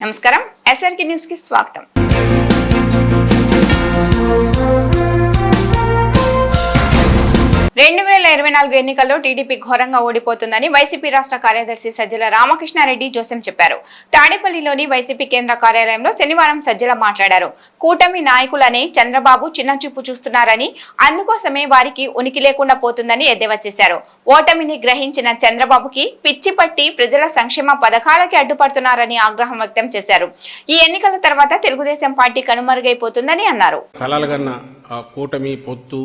నమస్కారం ఎస్ఆర్కి న్యూస్కి స్వాగతం రెండు వేల ఇరవై నాలుగు ఎన్నికల్లో టీడీపీ ఘోరంగా ఓడిపోతుందని వైసీపీ రాష్ట్ర కార్యదర్శి సజ్జల రామకృష్ణారెడ్డి జోసెం చెప్పారు. తాడేపల్లిలోని వైసీపీ కేంద్ర కార్యాలయంలో శనివారం సజ్జల మాట్లాడారు. కూటమి నాయకులని చంద్రబాబు చిన్నచూపు చూస్తున్నారని అందుకోసమే వారికి ఉనికి లేకుండా పోతుందని ఎద్దేవా చేశారు. ఓటమిని గ్రహించిన చంద్రబాబుకి పిచ్చి పట్టి ప్రజల సంక్షేమ పథకాలకి అడ్డుపడుతున్నారని ఆగ్రహం వ్యక్తం చేశారు. ఈ ఎన్నికల తర్వాత తెలుగుదేశం పార్టీ కనుమరుగైపోతుందని అన్నారు. కూటమి పొత్తు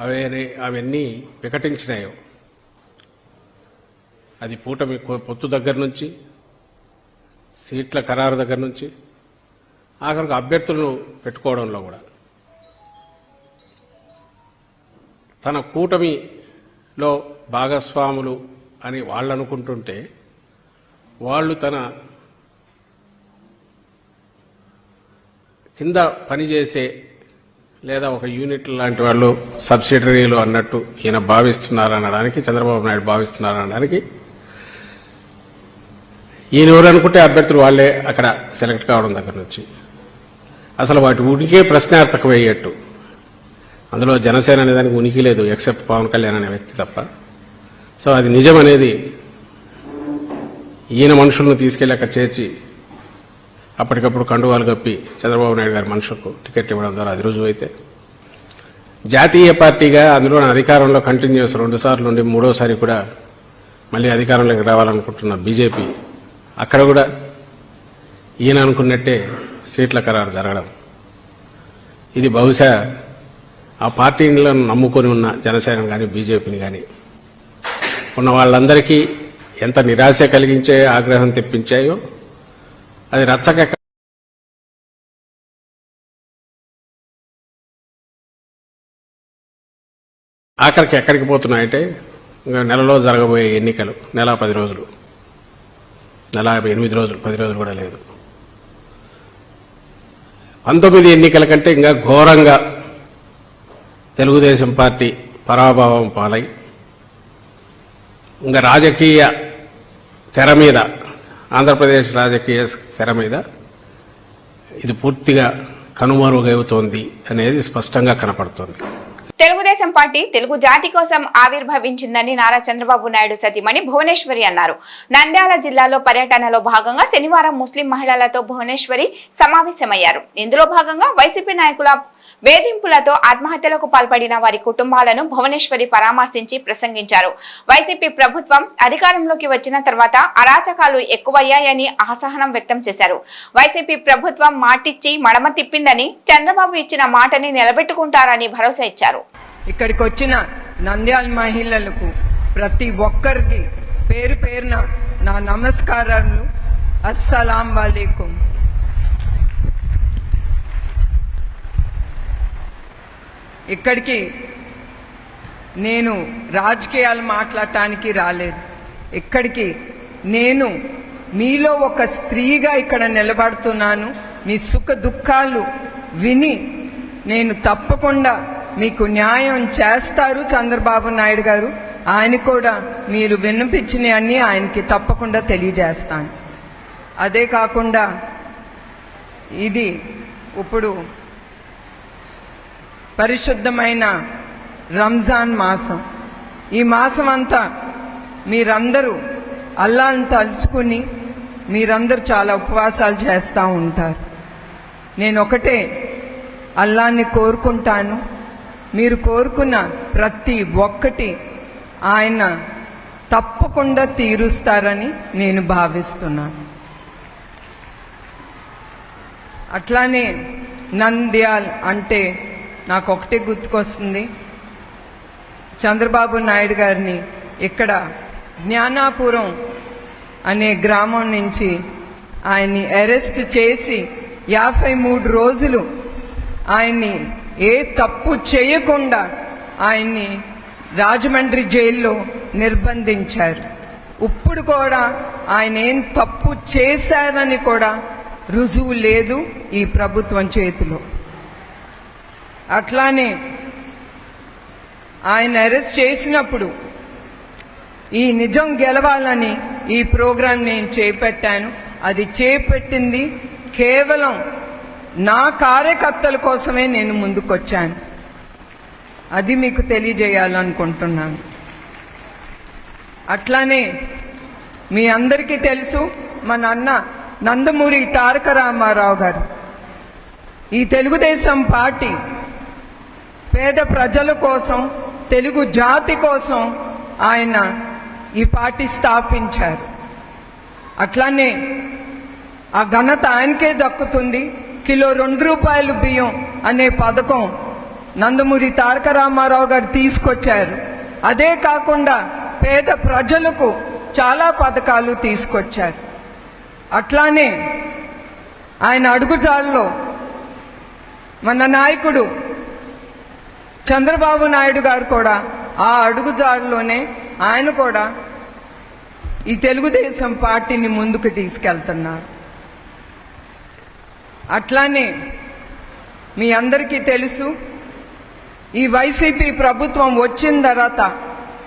అవే అవన్నీ వికటించినాయో. అది కూటమి కొ- పొత్తు దగ్గర నుంచి సీట్ల ఖరారు దగ్గర నుంచి ఆఖరికి అభ్యర్థులను పెట్టుకోవడంలో కూడా. తన కూటమిలో భాగస్వాములు అని వాళ్ళు అనుకుంటుంటే వాళ్ళు తన కింద పనిచేసే లేదా ఒక యూనిట్ లాంటి వాళ్ళు సబ్సిడరీలు అన్నట్టు ఈయన భావిస్తున్నారనడానికి చంద్రబాబు నాయుడు భావిస్తున్నారనడానికి ఈయన ఎవరు అనుకుంటే అభ్యర్థులు వాళ్ళే అక్కడ సెలెక్ట్ కావడం దగ్గర నుంచి. అసలు వాటి ఉనికే ప్రశ్నార్థకం అయ్యేట్టు. అందులో జనసేన అనే దానికి ఉనికి లేదు ఎక్సెప్ట్ పవన్ కళ్యాణ్ అనే వ్యక్తి తప్ప. సో అది నిజం అనేది ఈయన మనుషులను తీసుకెళ్ళి అక్కడ చేర్చి అప్పటికప్పుడు కండువాలు కప్పి చంద్రబాబు నాయుడు గారి మనుషులకు టికెట్ ఇవ్వడం ద్వారా అది రుజువు అయితే. జాతీయ పార్టీగా అందులో అధికారంలో కంటిన్యూస్ రెండు సార్లు ఉండి మూడోసారి కూడా మళ్ళీ అధికారంలోకి రావాలనుకుంటున్న బీజేపీ అక్కడ కూడా ఈయన అనుకున్నట్టే సీట్ల ఖరారు జరగడం. ఇది బహుశా ఆ పార్టీలను నమ్ముకొని ఉన్న జనసేన కానీ బీజేపీని కానీ ఉన్న వాళ్ళందరికీ ఎంత నిరాశ కలిగించే ఆగ్రహం తెప్పించాయో అది రచ్చక ఆఖరికి ఎక్కడికి పోతున్నాయంటే ఇంకా నెలలో జరగబోయే ఎన్నికలు నెల పది రోజులు. నెల ఎనిమిది రోజులు పది రోజులు కూడా లేదు. పంతొమ్మిది ఎన్నికల కంటే ఇంకా ఘోరంగా తెలుగుదేశం పార్టీ పరాభావం పాలై ఇంకా రాజకీయ తెర మీద ఆంధ్రప్రదేశ్ రాజకీయ తెర మీద ఇది పూర్తిగా కనుమరుగవుతోంది అనేది స్పష్టంగా కనపడుతోంది. తెలుగుదేశం పార్టీ తెలుగు జాతి కోసం ఆవిర్భవించిందని నారా చంద్రబాబు నాయుడు సతీమణి భువనేశ్వరి అన్నారు. నంద్యాల జిల్లాలో పర్యటనలో భాగంగా శనివారం ముస్లిం మహిళలతో భువనేశ్వరి సమావేశమయ్యారు. ఇందులో భాగంగా వైసీపీ నాయకుల వేధింపులతో ఆత్మహత్యలకు పాల్పడిన వారి కుటుంబాలను భువనేశ్వరి పరామర్శించి ప్రసంగించారు. వైసీపీ ప్రభుత్వం అధికారంలోకి వచ్చిన తర్వాత అరాచకాలు ఎక్కువయ్యాయని అసహనం వ్యక్తం చేశారు. వైసీపీ ప్రభుత్వం మాటిచ్చి మడమ తిప్పిందని చంద్రబాబు ఇచ్చిన మాటని నిలబెట్టుకుంటారని భరోసా ఇచ్చారు. ఇక్కడికి వచ్చిన నంద్యాల మహిళలకు ప్రతి ఒక్కరికి పేరు పేరున నా నమస్కారాలు. అస్సలాం వాలేకుం. ఇక్కడికి నేను రాజకీయాలు మాట్లాడటానికి రాలేదు. ఇక్కడికి నేను మీలో ఒక స్త్రీగా ఇక్కడ నిలబడుతున్నాను. మీ సుఖ దుఃఖాలు విని నేను తప్పకుండా మీకు న్యాయం చేస్తారు చంద్రబాబు నాయుడు గారు. ఆయన కూడా మీరు వినిపించినవన్నీ ఆయనకి తప్పకుండా తెలియజేస్తాను. అదే కాకుండా ఇది ఇప్పుడు పరిశుద్ధమైన రంజాన్ మాసం. ఈ మాసం అంతా మీరందరూ అల్లాని తలుచుకుని మీరందరూ చాలా ఉపవాసాలు చేస్తూ ఉంటారు. నేను ఒకటే అల్లాన్ని కోరుకుంటాను. మీరు కోరుకున్న ప్రతి ఒక్కటి ఆయన తప్పకుండా తీరుస్తారని నేను భావిస్తున్నాను. అట్లానే నంద్యాల్ అంటే నాకు ఒకటే గుర్తుకొస్తుంది. చంద్రబాబు నాయుడు గారిని ఇక్కడ జ్ఞానాపురం అనే గ్రామం నుంచి ఆయన్ని అరెస్ట్ చేసి యాభై మూడు రోజులు ఆయన్ని ఏ తప్పు చేయకుండా ఆయన్ని రాజమండ్రి జైల్లో నిర్బంధించారు. ఇప్పుడు కూడా ఆయన ఏం తప్పు చేశారని కూడా రుజువు లేదు ఈ ప్రభుత్వం చేతిలో. అట్లానే ఆయన అరెస్ట్ చేసినప్పుడు ఈ నిజం గెలవాలని ఈ ప్రోగ్రాం నేను చేపట్టాను. అది చేపట్టింది కేవలం నా కార్యకర్తల కోసమే నేను ముందుకొచ్చాను. అది మీకు తెలియజేయాలనుకుంటున్నాను. అట్లానే మీ అందరికీ తెలుసు మా నాన్న నందమూరి తారక రామారావు గారు. ఈ తెలుగుదేశం పార్టీ పేద ప్రజల కోసం తెలుగు జాతి కోసం ఆయన ఈ పార్టీ స్థాపించారు. అట్లానే ఆ ఘనత ఆయనకే దక్కుతుంది. కిలో రెండు రూపాయలు బియ్యం అనే పథకం నందమూరి తారక రామారావు గారు తీసుకొచ్చారు. అదే కాకుండా పేద ప్రజలకు చాలా పథకాలు తీసుకొచ్చారు. అట్లానే ఆయన అడుగుజాల్లో మన నాయకుడు చంద్రబాబు నాయుడు గారు కూడా ఆ అడుగుజారులోనే ఆయన కూడా ఈ తెలుగుదేశం పార్టీని ముందుకు తీసుకెళ్తున్నారు. అట్లానే మీ అందరికీ తెలుసు ఈ వైసీపీ ప్రభుత్వం వచ్చిన తర్వాత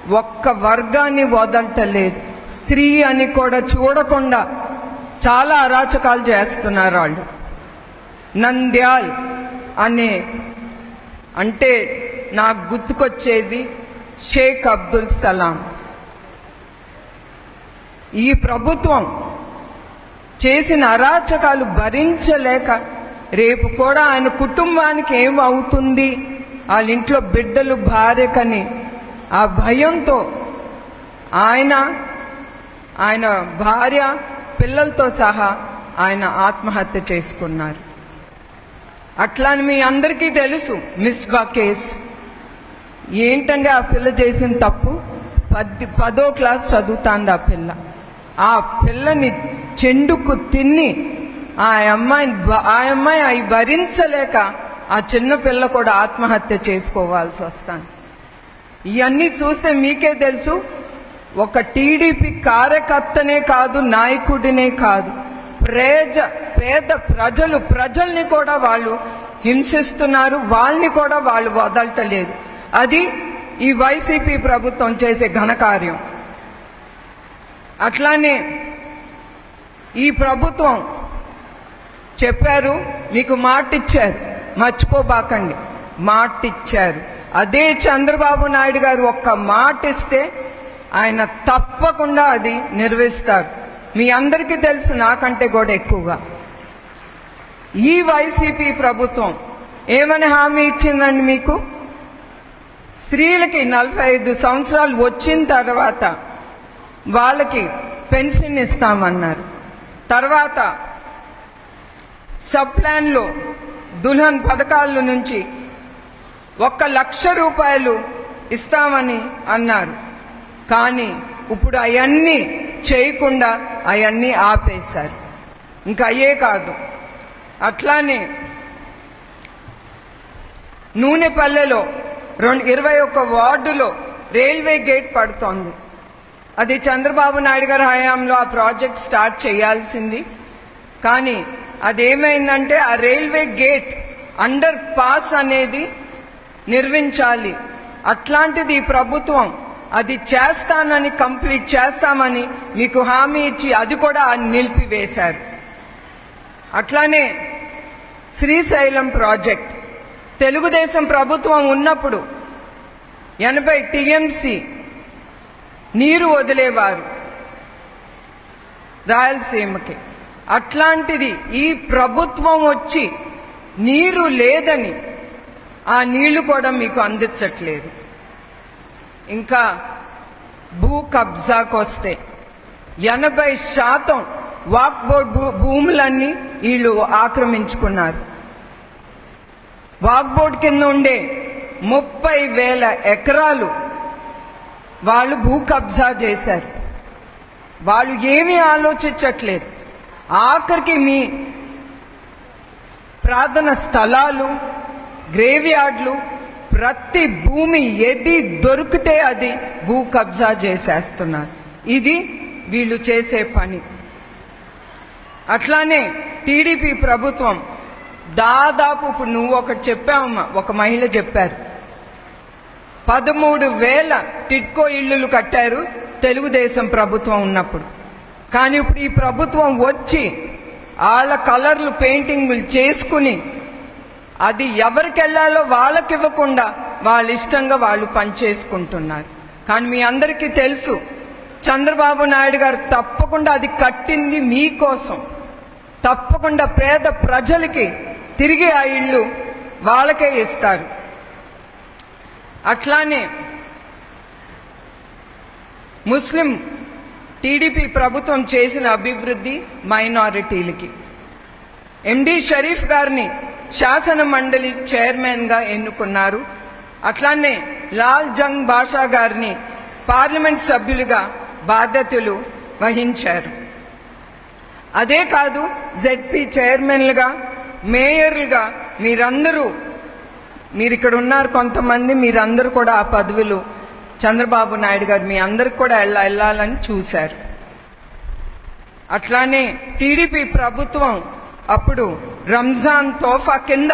ఒక్క వర్గాన్ని వదలటలేదు. స్త్రీ అని కూడా చూడకుండా చాలా అరాచకాలు చేస్తున్నారు వాళ్ళు. నంద్యాల్ అనే అంటే నాకు గుర్తుకొచ్చేది షేక్ అబ్దుల్ సలాం. ఈ ప్రభుత్వం చేసిన అరాచకాలు భరించలేక రేపు కూడా ఆయన కుటుంబానికి ఏమవుతుంది అవుతుంది? వాళ్ళ ఇంట్లో బిడ్డలు భార్యకని ఆ భయంతో ఆయన ఆయన భార్య పిల్లలతో సహా ఆయన ఆత్మహత్య చేసుకున్నారు. అట్లా అని మీ అందరికీ తెలుసు మిస్బా కేస్. ఏంటంటే ఆ పిల్ల చేసిన తప్పు? పది పదో క్లాస్ చదువుతాంది ఆ పిల్ల. ఆ పిల్లని చెండుకు తిన్ని ఆ అమ్మాయిని ఆ అమ్మాయి అవి భరించలేక ఆ చిన్న పిల్ల కూడా ఆత్మహత్య చేసుకోవాల్సి వస్తాను ఇవన్నీ చూస్తే మీకే తెలుసు ఒక టీడీపీ కార్యకర్తనే కాదు నాయకుడినే కాదు. ప్రేజ పేద ప్రజలు ప్రజల్ని కూడా వాళ్ళు హింసిస్తున్నారు వాళ్ళని కూడా వాళ్ళు వదలటలేదు. అది ఈ వైసీపీ ప్రభుత్వం చేసే ఘనకార్యం. అట్లానే ఈ ప్రభుత్వం చెప్పారు మీకు మాటిచ్చారు. మర్చిపోబాకండి. మాటిచ్చారు. అదే చంద్రబాబు నాయుడు గారు ఒక్క మాట ఇస్తే ఆయన తప్పకుండా అది నిర్వహిస్తారు. మీ అందరికీ తెలుసు నాకంటే కూడా ఎక్కువగా. ఈ వైసీపీ ప్రభుత్వం ఏమని హామీ ఇచ్చిందండి మీకు? స్త్రీలకి నలభై ఐదు సంవత్సరాలు వచ్చిన తర్వాత వాళ్ళకి పెన్షన్ ఇస్తామన్నారు. తర్వాత సబ్ ప్లాన్లో దుల్హన్ పథకాల నుంచి ఒక్క లక్ష రూపాయలు ఇస్తామని అన్నారు. కానీ ఇప్పుడు అవన్నీ చేయకుండా అవన్నీ ఆపేశారు. ఇంకా అయ్యే కాదు. అట్లానే నూనెపల్లెలో రెండు ఇరవై ఒక్క వార్డులో రైల్వే గేట్ పడుతోంది. అది చంద్రబాబు నాయుడు గారి హయాంలో ఆ ప్రాజెక్ట్ స్టార్ట్ చేయాల్సింది. కానీ అదేమైందంటే ఆ రైల్వే గేట్ అండర్ పాస్ అనేది నిర్మించాలి. అట్లాంటిది ఈ ప్రభుత్వం అది చేస్తానని కంప్లీట్ చేస్తామని మీకు హామీ ఇచ్చి అది కూడా నిలిపివేశారు. అట్లానే శ్రీశైలం ప్రాజెక్ట్ తెలుగుదేశం ప్రభుత్వం ఉన్నప్పుడు ఎనభై టీఎంసీ నీరు వదిలేవారు రాయలసీమకి. అట్లాంటిది ఈ ప్రభుత్వం వచ్చి నీరు లేదని ఆ నీళ్ళు కూడా మీకు అందించట్లేదు. ఇంకా భూ కబ్జాకు వస్తే ఎనభై శాతం వాక్ బోర్డ్ భూ- భూములన్నీ వీళ్ళు ఆక్రమించుకున్నారు. వాక్ బోర్డ్ కింద ఉండే ముప్పై వేల ఎకరాలు వాళ్ళు భూ కబ్జా చేశారు. వాళ్ళు ఏమీ ఆలోచించట్లేదు. ఆఖరికి మీ ప్రార్థన స్థలాలు గ్రేవ్యార్డ్లు ప్రతి భూమి ఏది దొరికితే అది భూ కబ్జా చేసేస్తున్నారు. ఇది వీళ్ళు చేసే పని. అట్లానే టీడీపీ ప్రభుత్వం దాదాపు ఇప్పుడు నువ్వు ఒకటి చెప్పావమ్మా ఒక మహిళ చెప్పారు. పదమూడు వేల టిట్కో ఇళ్ళు కట్టారు తెలుగుదేశం ప్రభుత్వం ఉన్నప్పుడు. కానీ ఇప్పుడు ఈ ప్రభుత్వం వచ్చి వాళ్ళ కలర్లు పెయింటింగులు చేసుకుని అది ఎవరికి వెళ్ళాలో వాళ్ళకి ఇవ్వకుండా వాళ్ళ ఇష్టంగా వాళ్ళు పనిచేసుకుంటున్నారు. కానీ మీ అందరికీ తెలుసు చంద్రబాబు నాయుడు గారు తప్పకుండా అది కట్టింది మీకోసం. తప్పకుండా పేద ప్రజలకి తిరిగి ఆ ఇళ్ళు వాళ్ళకే ఇస్తారు. అట్లానే ముస్లిం టీడీపీ ప్రభుత్వం చేసిన అభివృద్ధి మైనారిటీలకి. ఎండి షరీఫ్ గారిని శాసన మండలి చైర్మన్గా ఎన్నుకున్నారు. అట్లానే లాల్ జంగ్ బాషా గారిని పార్లమెంట్ సభ్యులుగా బాధ్యతలు వహించారు. అదే కాదు జెడ్పీ చైర్మన్లుగా మేయర్లుగా మీరందరూ మీరు ఇక్కడ ఉన్నారు కొంతమంది మీరందరూ కూడా ఆ పదవులు చంద్రబాబు నాయుడు గారు మీ అందరికి కూడా వెళ్ళ వెళ్ళాలని చూశారు. అట్లానే టీడీపీ ప్రభుత్వం అప్పుడు రంజాన్ తోఫా కింద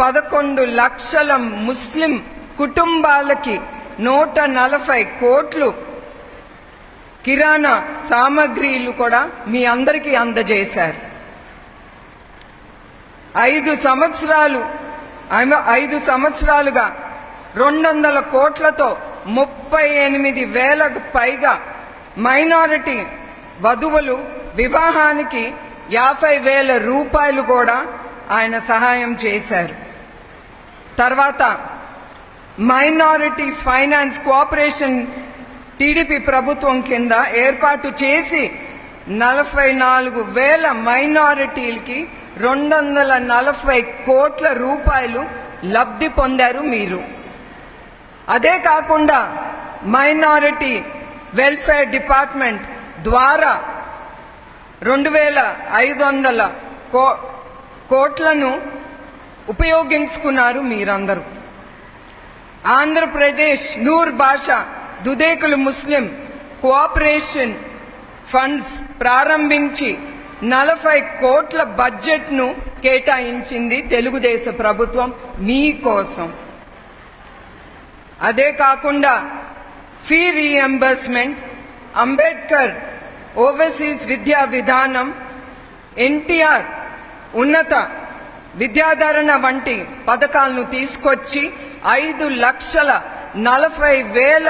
పదకొండు లక్షల ముస్లిం కుటుంబాలకి నూట నలభై కోట్లు కిరాణా సామగ్రిలు కూడా మీ అందరికీ అందజేశారు. ఐదు సంవత్సరాలు ఐదు సంవత్సరాలుగా రెండు వందల కోట్లతో ముప్పై ఎనిమిది వేలకు పైగా మైనారిటీ వధువులు వివాహానికి యాభై వేల రూపాయలు కూడా ఆయన సహాయం చేశారు. తర్వాత మైనారిటీ ఫైనాన్స్ కోఆపరేషన్ టీడీపీ ప్రభుత్వం కింద ఏర్పాటు చేసి నలభై నాలుగు వేల మైనారిటీలకి రెండు వందల నలభై కోట్ల రూపాయలు లబ్ధి పొందారు మీరు. అదే కాకుండా మైనారిటీ వెల్ఫేర్ డిపార్ట్మెంట్ ద్వారా రెండు వేల ఐదు వందల కో కోట్లను ఉపయోగించుకున్నారు మీరందరూ. ఆంధ్రప్రదేశ్ నూర్ భాష దుదేకులు ముస్లిం కోఆపరేషన్ ఫండ్స్ ప్రారంభించి నలభై కోట్ల బడ్జెట్ను కేటాయించింది తెలుగుదేశ ప్రభుత్వం మీకోసం అదే కాకుండా ఫీ రీఎంబర్స్మెంట్ అంబేద్కర్ ఓవర్సీస్ విద్యా విధానం ఎన్టీఆర్ ఉన్నత విద్యాధరణ వంటి పథకాలను తీసుకొచ్చి ఐదు లక్షల నలభై వేల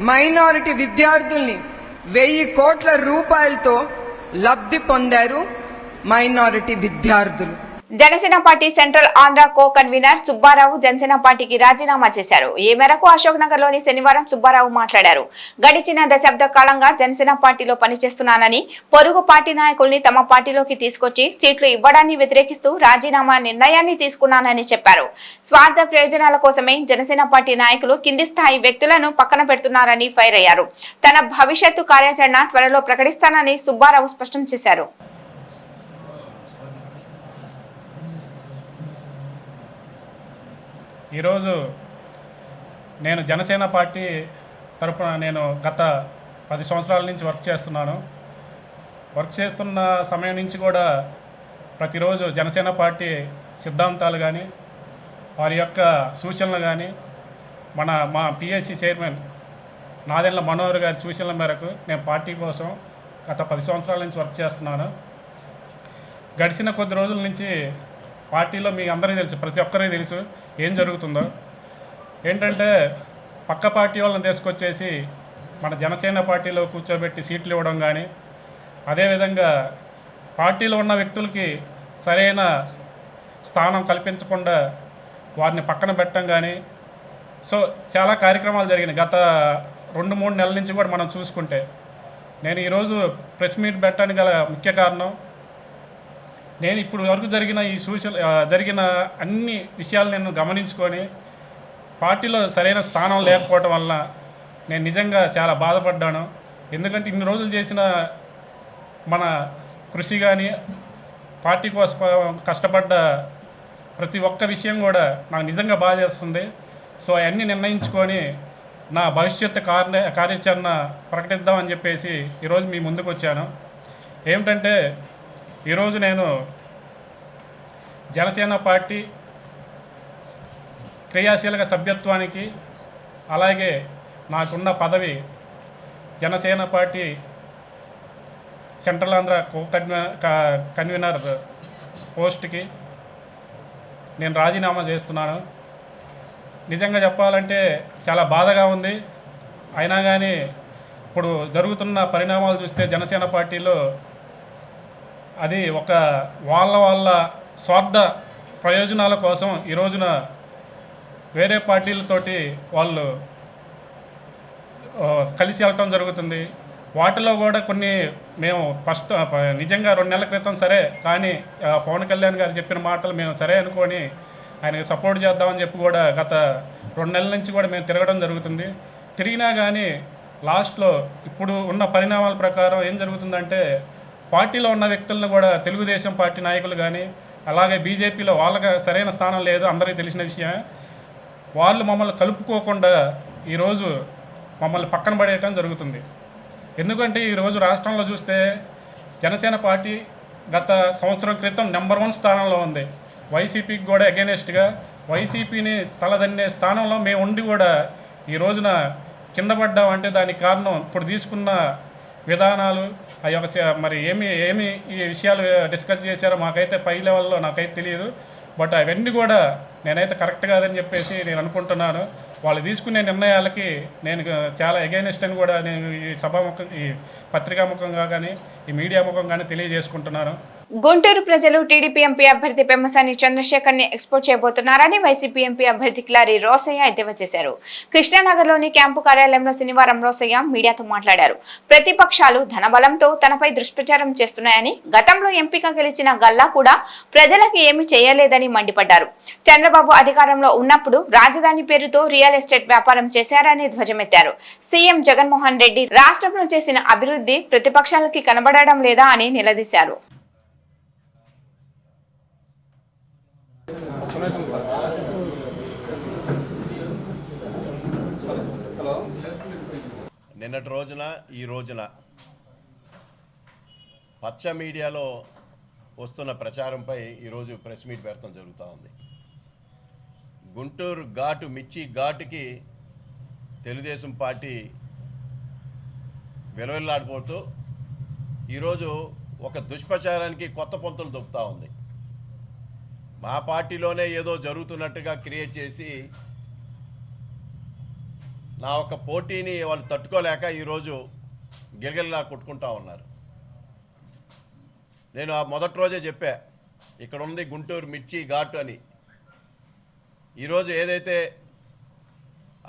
మైనారిటీ విద్యార్థుల్ని వెయ్యి కోట్ల రూపాయలతో లబ్ధి పొందారు మైనారిటీ విద్యార్థులు. Janasena party central Andhra co convener Subbarao Janasena పార్టీకి రాజీనామా చేశారు. ఈ మేరకు అశోక్ నగర్లోని శనివారం సుబ్బారావు మాట్లాడారు. గడిచిన దశాబ్ద కాలంగా జనసేన పార్టీలో పనిచేస్తున్నానని పొరుగు పార్టీ నాయకుల్ని తమ పార్టీలోకి తీసుకొచ్చి సీట్లు ఇవ్వడాన్ని వ్యతిరేకిస్తూ రాజీనామా నిర్ణయాన్ని తీసుకున్నానని చెప్పారు. స్వార్థ ప్రయోజనాల కోసమే జనసేన పార్టీ నాయకులు కింది స్థాయి వ్యక్తులను పక్కన పెడుతున్నారని ఫైర్ అయ్యారు. తన భవిష్యత్తు కార్యాచరణ త్వరలో ప్రకటిస్తానని సుబ్బారావు స్పష్టం చేశారు. ఈరోజు నేను జనసేన పార్టీ తరపున నేను గత పది సంవత్సరాల నుంచి వర్క్ చేస్తున్నాను. వర్క్ చేస్తున్న సమయం నుంచి కూడా ప్రతిరోజు జనసేన పార్టీ సిద్ధాంతాలు కానీ వారి యొక్క సూచనలు కానీ మన మా పిఎస్సి చైర్మన్ నాదెండ్ల మనోహర్ గారి సూచనల మేరకు నేను పార్టీ కోసం గత పది సంవత్సరాల నుంచి వర్క్ చేస్తున్నాను. గడిచిన కొద్ది రోజుల నుంచి పార్టీలో మీ అందరికీ తెలుసు ప్రతి ఒక్కరికి తెలుసు ఏం జరుగుతుందో. ఏంటంటే పక్క పార్టీ వాళ్ళని తీసుకొచ్చేసి మన జనసేన పార్టీలో కూర్చోబెట్టి సీట్లు ఇవ్వడం కానీ అదేవిధంగా పార్టీలో ఉన్న వ్యక్తులకి సరైన స్థానం కల్పించకుండా వారిని పక్కన పెట్టడం కానీ సో చాలా కార్యక్రమాలు జరిగినాయి. గత రెండు మూడు నెలల నుంచి కూడా మనం చూసుకుంటే. నేను ఈరోజు ప్రెస్ మీట్ పెట్టడానికి గల ముఖ్య కారణం నేను ఇప్పుడు వరకు జరిగిన ఈ సూచన జరిగిన అన్ని విషయాలు నేను గమనించుకొని పార్టీలో సరైన స్థానం లేకపోవటం వల్ల నేను నిజంగా చాలా బాధపడ్డాను. ఎందుకంటే ఇన్ని రోజులు చేసిన మన కృషి కానీ పార్టీ కోసం కష్టపడ్డ ప్రతి ఒక్క విషయం కూడా నాకు నిజంగా బాధ చేస్తుంది. సో అవన్నీ నిర్ణయించుకొని నా భవిష్యత్తు కార్య కార్యాచరణ ప్రకటిద్దామని చెప్పేసి ఈరోజు మీ ముందుకు వచ్చాను. ఏమిటంటే ఈరోజు నేను జనసేన పార్టీ క్రియాశీలక సభ్యత్వానికి అలాగే నాకున్న పదవి Janasena party central Andhra co convener పోస్ట్కి నేను రాజీనామా చేస్తున్నాను. నిజంగా చెప్పాలంటే చాలా బాధగా ఉంది. అయినా కానీ ఇప్పుడు జరుగుతున్న పరిణామాలు చూస్తే జనసేన పార్టీలో అది ఒక వాళ్ళ వాళ్ళ స్వార్థ ప్రయోజనాల కోసం ఈ రోజున వేరే పార్టీలతోటి వాళ్ళు కలిసి వెళ్ళటం జరుగుతుంది. వాటిలో కూడా కొన్ని మేము ఫస్ట్ నిజంగా రెండు నెలల క్రితం సరే కానీ పవన్ కళ్యాణ్ గారు చెప్పిన మాటలు మేము సరే అనుకొని ఆయనకి సపోర్ట్ చేద్దామని చెప్పి కూడా గత రెండు నెలల నుంచి కూడా మేము తిరగడం జరుగుతుంది. తిరిగినా కానీ లాస్ట్లో ఇప్పుడు ఉన్న పరిణామాల ప్రకారం ఏం జరుగుతుందంటే పార్టీలో ఉన్న వ్యక్తులను కూడా తెలుగుదేశం పార్టీ నాయకులు కానీ అలాగే బీజేపీలో వాళ్ళకి సరైన స్థానం లేదు అందరికీ తెలిసిన విషయమే. వాళ్ళు మమ్మల్ని కలుపుకోకుండా ఈరోజు మమ్మల్ని పక్కన పడేయటం జరుగుతుంది. ఎందుకంటే ఈరోజు రాష్ట్రంలో చూస్తే జనసేన పార్టీ గత సంవత్సరం క్రితం నెంబర్ వన్ స్థానంలో ఉంది. వైసీపీకి కూడా అగేనెస్ట్గా వైసీపీని తలదన్నే స్థానంలో మేము ఉండి కూడా ఈ రోజున కింద పడ్డామంటే దానికి కారణం ఇప్పుడు తీసుకున్న విధానాలు మరి ఏమి ఏమి ఈ విషయాలు డిస్కస్ చేశారో మాకైతే పై లెవెల్లో నాకైతే తెలియదు. బట్ అవన్నీ కూడా నేనైతే కరెక్ట్ కాదని చెప్పేసి నేను అనుకుంటున్నాను. వాళ్ళు తీసుకునే నిర్ణయాలకి నేను చాలా ఎగైనెస్ట్ అని కూడా నేను ఈ సభాముఖం ఈ పత్రికాముఖంగా కానీ ఈ మీడియా ముఖం కానీ తెలియజేసుకుంటున్నాను. గుంటూరు ప్రజలు టీడీపీ ఎంపీ అభ్యర్థి పెమ్మసాని చంద్రశేఖర్ని ఎక్స్పోర్ట్ చేయబోతున్నారని వైసీపీ ఎంపీ అభ్యర్థి కిలారి రోసయ్య ఎద్దేవా చేశారు. కృష్ణానగర్లోని క్యాంపు కార్యాలయంలో శనివారం రోసయ్య మీడియాతో మాట్లాడారు. ప్రతిపక్షాలు ధనబలంతో తనపై దుష్ప్రచారం చేస్తున్నాయని గతంలో ఎంపీగా గెలిచిన గల్లా కూడా ప్రజలకు ఏమి చేయలేదని మండిపడ్డారు. చంద్రబాబు అధికారంలో ఉన్నప్పుడు రాజధాని పేరుతో రియల్ ఎస్టేట్ వ్యాపారం చేశారని ధ్వజమెత్తారు. సీఎం జగన్మోహన్ రెడ్డి రాష్ట్రంలో చేసిన అభివృద్ధి ప్రతిపక్షాలకి కనబడడం లేదా అని నిలదీశారు. నిన్నటి రోజున ఈ రోజున పచ్చ మీడియాలో వస్తున్న ప్రచారంపై ఈరోజు ప్రెస్ మీట్ పెడతాం జరుగుతూ ఉంది. గుంటూరు ఘాటు మిర్చి ఘాటుకి తెలుగుదేశం పార్టీ విలువెల్లాడిపోతూ ఈరోజు ఒక దుష్ప్రచారానికి కొత్త పొంతులు దొక్కుతూ ఉంది. మా పార్టీలోనే ఏదో జరుగుతున్నట్టుగా క్రియేట్ చేసి నా ఒక పోటీని వాళ్ళు తట్టుకోలేక ఈరోజు గిలగిల్లా కొట్టుకుంటా ఉన్నారు. నేను ఆ మొదటి రోజే చెప్పా ఇక్కడ ఉంది గుంటూరు మిర్చి ఘాటు అని. ఈరోజు ఏదైతే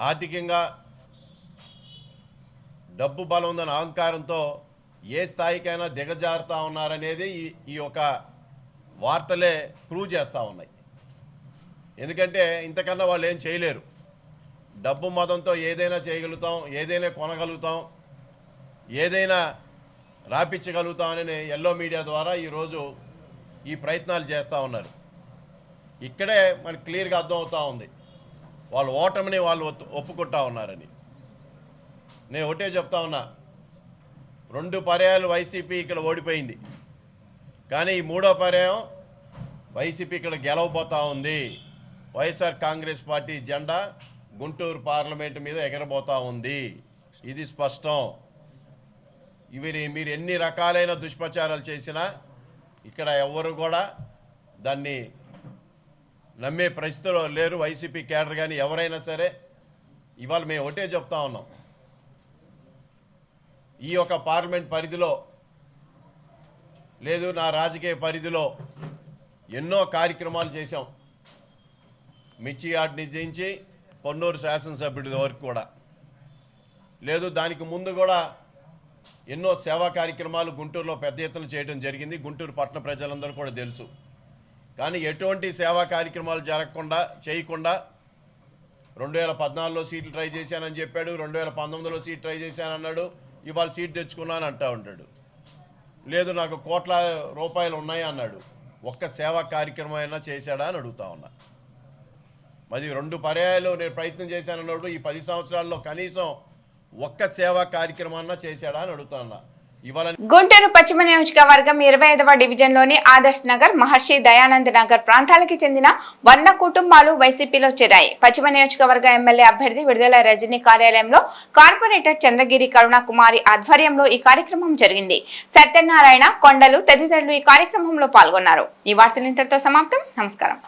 ఆర్థికంగా డబ్బు బలం ఉందన్న అహంకారంతో ఏ స్థాయికైనా దిగజారుతా ఉన్నారనేది ఈ ఈ యొక్క వార్తలే ప్రూవ్ చేస్తూ ఉన్నాయి. ఎందుకంటే ఇంతకన్నా వాళ్ళు ఏం చేయలేరు. డబ్బు మతంతో ఏదైనా చేయగలుగుతాం ఏదైనా కొనగలుగుతాం ఏదైనా రాపించగలుగుతామని ఎల్లో మీడియా ద్వారా ఈరోజు ఈ ప్రయత్నాలు చేస్తూ ఉన్నారు. ఇక్కడే మనకి క్లియర్గా అర్థమవుతూ ఉంది. వాళ్ళు ఓటమిని వాళ్ళు ఒప్పుకుంటా ఉన్నారని. నేను ఒకటే చెప్తా ఉన్నా. రెండు పర్యాయాలు వైసీపీ ఇక్కడ ఓడిపోయింది. కానీ ఈ మూడో పర్యాయం వైసీపీ ఇక్కడ గెలవబోతా ఉంది. వైఎస్ఆర్ కాంగ్రెస్ పార్టీ జెండా గుంటూరు పార్లమెంటు మీద ఎగరబోతా ఉంది. ఇది స్పష్టం. ఇవి మీరు ఎన్ని రకాలైన దుష్ప్రచారాలు చేసినా ఇక్కడ ఎవరు కూడా దాన్ని నమ్మే పరిస్థితిలో లేరు. వైసీపీ కేడర్ కానీ ఎవరైనా సరే ఇవాళ మేము ఒకటే చెప్తా ఉన్నాం. ఈ యొక్క పార్లమెంట్ పరిధిలో లేదు నా రాజకీయ పరిధిలో ఎన్నో కార్యక్రమాలు చేశాం. మిర్చి యార్డ్ నుంచి పొన్నూరు శాసనసభ్యుడి వరకు కూడా. లేదు దానికి ముందు కూడా ఎన్నో సేవా కార్యక్రమాలు గుంటూరులో పెద్ద ఎత్తున చేయడం జరిగింది. గుంటూరు పట్టణ ప్రజలందరూ కూడా తెలుసు. కానీ ఎటువంటి సేవా కార్యక్రమాలు జరగకుండా చేయకుండా రెండు వేల పద్నాలుగులో సీట్లు ట్రై చేశానని చెప్పాడు రెండు వేల పంతొమ్మిదిలో సీట్ ట్రై చేశానన్నాడు ఇవాళ సీట్ తెచ్చుకున్నాను అంటూ ఉంటాడు. లేదు నాకు కోట్ల రూపాయలు ఉన్నాయి అన్నాడు. ఒక్క సేవా కార్యక్రమం అయినా చేశాడా అని అడుగుతా ఉన్నా. మరి రెండు పర్యాయాలు నేను ప్రయత్నం చేశానన్నాడు ఈ పది సంవత్సరాల్లో కనీసం ఒక్క సేవా కార్యక్రమాన్న చేశాడా అని అడుగుతా ఉన్నా. గుంటూరు పశ్చిమ నియోజకవర్గం ఇరవై ఐదవ డివిజన్లోని ఆదర్శ్ నగర్ మహర్షి దయానంద్ నగర్ ప్రాంతాలకి చెందిన వంద కుటుంబాలు వైసీపీలో చేరాయి. పశ్చిమ నియోజకవర్గ ఎమ్మెల్యే అభ్యర్థి విడుదల రజనీ కార్యాలయంలో కార్పొరేటర్ చంద్రగిరి కరుణాకుమారి ఆధ్వర్యంలో ఈ కార్యక్రమం జరిగింది. సత్యనారాయణ కొండలు తదితరులు ఈ కార్యక్రమంలో పాల్గొన్నారు. ఈ వార్తలు ఇంతటితో సమాప్తం. నమస్కారం.